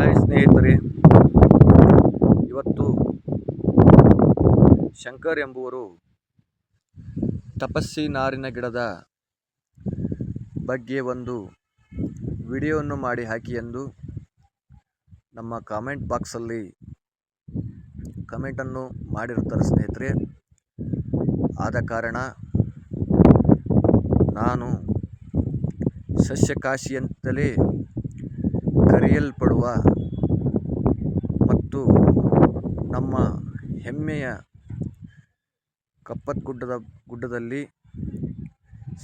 Hi ಸ್ನೇಹಿತರೆ. ಇವತ್ತು ಶಂಕರ್ ಎಂಬುವರು ತಪಸ್ಸಿ ನಾರಿನ ಗಿಡದ ಬಗ್ಗೆ ಒಂದು ವಿಡಿಯೋವನ್ನು ಮಾಡಿ ಹಾಕಿ ಎಂದು ನಮ್ಮ ಕಾಮೆಂಟ್ ಬಾಕ್ಸಲ್ಲಿ ಕಮೆಂಟನ್ನು ಮಾಡಿರುತ್ತಾರೆ ಸ್ನೇಹಿತರೆ. ಆದ ಕಾರಣ ನಾನು ಸಸ್ಯಕಾಶಿ ಅಂತಲೇ ಕರೆಯಲ್ಪಡುವ ಮತ್ತು ನಮ್ಮ ಹೆಮ್ಮೆಯ ಕಪ್ಪತ್ಗುಡ್ಡದ ಗುಡ್ಡದಲ್ಲಿ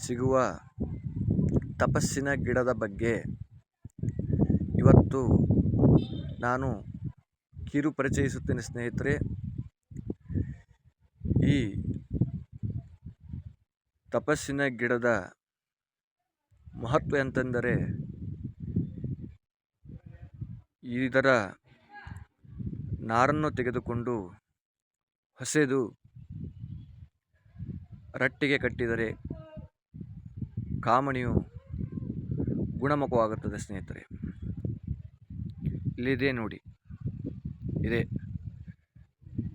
ಸಿಗುವ ತಪಸ್ಸಿನ ಗಿಡದ ಬಗ್ಗೆ ಇವತ್ತು ನಾನು ಕಿರು ಪರಿಚಯಿಸುತ್ತೇನೆ ಸ್ನೇಹಿತರೆ. ಈ ತಪಸ್ಸಿನ ಗಿಡದ ಮಹತ್ವ ಎಂತೆಂದರೆ ಇದರ ನಾರನ್ನು ತೆಗೆದುಕೊಂಡು ಹೊಸೆದು ರಟ್ಟಿಗೆ ಕಟ್ಟಿದರೆ ಕಾಮಣಿಯು ಗುಣಮುಖವಾಗುತ್ತದೆ ಸ್ನೇಹಿತರೆ. ಇಲ್ಲಿದೆ ನೋಡಿ. ಇದೆ.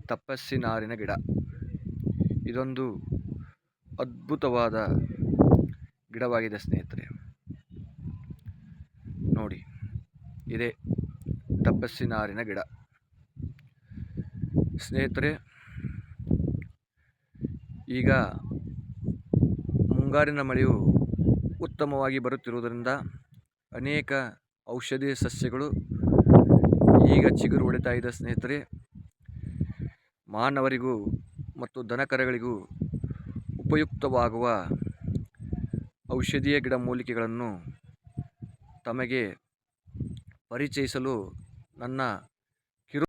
ತಪಸ್ಸಿ ನಾರಿನ ಗಿಡ. ಇದೊಂದು ಅದ್ಭುತವಾದ ಗಿಡವಾಗಿದೆ ಸ್ನೇಹಿತರೆ. ನೋಡಿ. ಇದೆ. ತಪಸ್ಸಿ ನಾರಿನ ಗಿಡ. ಸ್ನೇಹಿತರೆ, ಈಗ ಮುಂಗಾರಿನ ಮಳೆಯು ಉತ್ತಮವಾಗಿ ಬರುತ್ತಿರುವುದರಿಂದ ಅನೇಕ ಔಷಧಿ ಸಸ್ಯಗಳು ಈಗ ಚಿಗುರು ಹೊಡಿತಾ ಇದೆ ಸ್ನೇಹಿತರೆ. ಮಾನವರಿಗೂ ಮತ್ತು ದನಕರಗಳಿಗೂ ಉಪಯುಕ್ತವಾಗುವ ಔಷಧೀಯ ಗಿಡಮೂಲಿಕೆಗಳನ್ನು ತಮಗೆ ಪರಿಚಯಿಸಲು ನನ್ನ